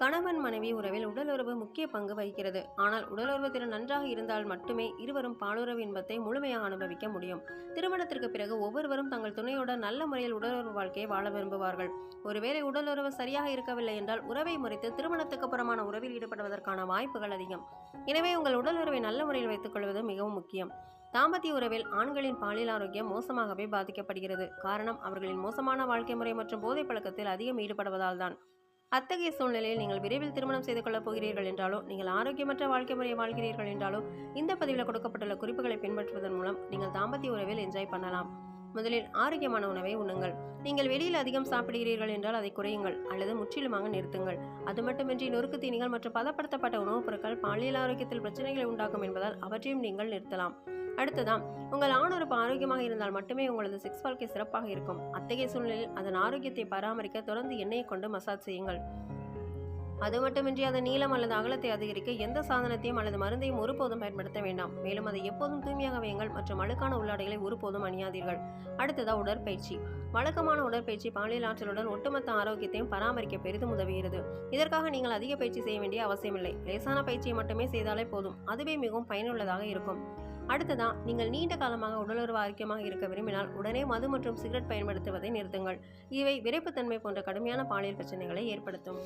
கணவன் மனைவி ஆனால் உடலுறவு திறன் நன்றாக இருந்தால் மட்டுமே இருவரும் பாலுறவு இன்பத்தை முழுமையாக அனுபவிக்க முடியும். திருமணத்திற்கு பிறகு ஒவ்வொருவரும் தங்கள் துணையுடன் நல்ல முறையில் உடலுறவு வாழ்க்கையை வாழ விரும்புவார்கள். ஒருவேளை உடலுறவு சரியாக இருக்கவில்லை என்றால் உறவை முறித்து திருமணத்துக்கு அப்புறமான உறவில் ஈடுபடுவதற்கான வாய்ப்புகள் அதிகம். எனவே உங்கள் உடலுறவை நல்ல முறையில் வைத்துக் கொள்வது மிகவும் முக்கியம். தாம்பத்திய உறவில் ஆண்களின் பாலியல் ஆரோக்கியம் மோசமாகவே பாதிக்கப்படுகிறது. காரணம் அவர்களின் மோசமான வாழ்க்கை முறை மற்றும் போதை பழக்கத்தில் அதிகம் ஈடுபடுவதால் தான். அத்தகைய சூழ்நிலையில் நீங்கள் விரைவில் திருமணம் செய்து கொள்ளப் போகிறீர்கள் என்றாலோ நீங்கள் ஆரோக்கியமற்ற வாழ்க்கை முறையை வாழ்கிறீர்கள் என்றாலோ இந்த பதிவில் கொடுக்கப்பட்டுள்ள குறிப்புகளை பின்பற்றுவதன் மூலம் நீங்கள் தாம்பத்திய உறவில் என்ஜாய் பண்ணலாம். முதலில் ஆரோக்கியமான உணவை உண்ணுங்கள். நீங்கள் வெளியில் அதிகம் சாப்பிடுகிறீர்கள் என்றால் அதை குறையுங்கள் அல்லது முற்றிலுமாக நிறுத்துங்கள். அது மட்டுமின்றி நொறுக்கு தீனிகள் மற்றும் பதப்படுத்தப்பட்ட உணவுப் பொருட்கள் பாலியல் ஆரோக்கியத்தில் பிரச்சனைகளை உண்டாக்கும் என்பதால் அவற்றையும் நீங்கள் நிறுத்தலாம். அடுத்ததாம் உங்கள் ஆணுறுப்பு ஆரோக்கியமாக இருந்தால் மட்டுமே உங்களது செக்ஸ் வாழ்க்கை சிறப்பாக இருக்கும். அத்தகைய சூழ்நிலையில் அதன் ஆரோக்கியத்தை பராமரிக்க தொடர்ந்து எண்ணெயை கொண்டு மசாஜ் செய்யுங்கள். அது மட்டுமின்றி அதன் நீளம் அல்லது அகலத்தை அதிகரிக்க எந்த சாதனத்தையும் அல்லது மருந்தையும் ஒருபோதும் பயன்படுத்த வேண்டாம். மேலும் அதை எப்போதும் தூய்மையாக வையுங்கள் மற்றும் அழுக்கான உள்ளாடைகளை ஒருபோதும் அணியாதீர்கள். அடுத்ததாக உடற்பயிற்சி. வழக்கமான உடற்பயிற்சி பாலியல் ஆற்றலுடன் ஒட்டுமொத்த ஆரோக்கியத்தையும் பராமரிக்க பெரிதும் உதவுகிறது. இதற்காக நீங்கள் அதிக பயிற்சி செய்ய வேண்டிய அவசியமில்லை. லேசான பயிற்சியை மட்டுமே செய்தாலே போதும். அதுவே மிகவும் பயனுள்ளதாக இருக்கும். அடுத்ததான் நீங்கள் நீண்ட காலமாக உடலுறவு ஆரோக்கியமாக இருக்க விரும்பினால் உடனே மது மற்றும் சிகரெட் பயன்படுத்துவதை நிறுத்துங்கள். இவை விரைப்புத்தன்மை போன்ற கடுமையான பாலியல் பிரச்சனைகளை ஏற்படுத்தும்.